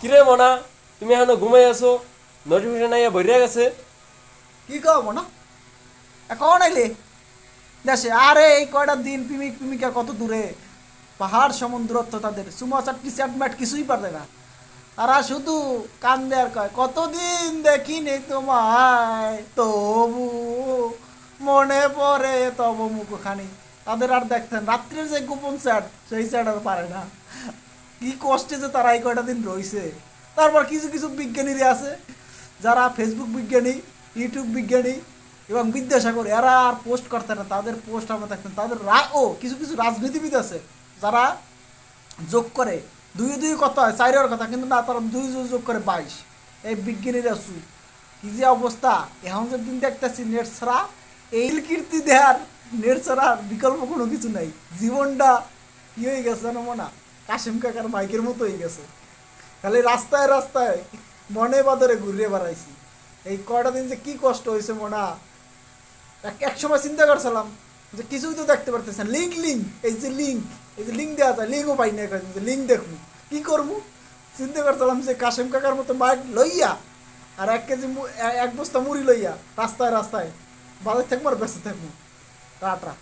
কিরে মনা, তুমি এখনও ঘুমাই আছো? নোটিফিকেশন আইয়া ভরিয়া গেছে। কি কব না এখন আইলে দেশে আরে এই কয়টা দিন প্রেমিক প্রেমিকা কত দূরে। পাহাড় সমান দূরত্ব তাদের সুমা চাটকি চ্যাটম্যাট কিছুই পারে না। তারা শুধু কান্দে আর কয়, কতদিন দেখিনি তোমায়? তবু মনে পড়ে তবু মুখখানি। তাদের আর দেখতেন, রাত্রের যে গোপন চ্যাট, সেই চ্যাট আর পারে না। কি কষ্টে যে তারা এই কয়টা দিন রইছে। তারপর কিছু কিছু বিজ্ঞানীরা আছে, যারা ফেসবুক বিজ্ঞানী ইউটিউব বিজ্ঞানী এবং বিদ্যাসাগর, এরা আর পোস্ট করতে না, তাদের পোস্ট আমরা দেখতেন তাদের রা, ও, কিছু কিছু রাজনীতিবিদ আছে, যারা যোগ করে দুই দুই কথা হয় চারের কথা, কিন্তু না, তারা দুই দুই যোগ করে বাইশ। এই বিজ্ঞানীরা সু কি যে অবস্থা, এখন যে দিন দেখতেছি নেট ছাড়া, এই কীর্তি দেহার নেট ছাড়া বিকল্প কোনো কিছু নাই। জীবনটা কি হয়ে গেছে জানো মনা? কাশিম কাকার বাইকের মতো হয়ে গেছে। খালি রাস্তায় রাস্তায় মনে বাদরে ঘুরিয়ে বেড়াইছি। এই কয়টা দিন যে কি কষ্ট হয়েছে মনা। এক সময় চিন্তা করছিলাম যে কিছুই তো দেখতে পারতেছেন লিঙ্ক লিঙ্ক এই যে লিঙ্ক এই যে লিঙ্ক দেওয়া যায় লিঙ্কও পাই না যে লিঙ্ক দেখব, কি করব? চিন্তা করছিলাম যে কাশেম কাকার মতো বাইক লইয়া আর এক কেজি এক বস্তা মুড়ি লইয়া রাস্তায় রাস্তায় বাজার থাকব আর বেঁচে থাকব। টাটা।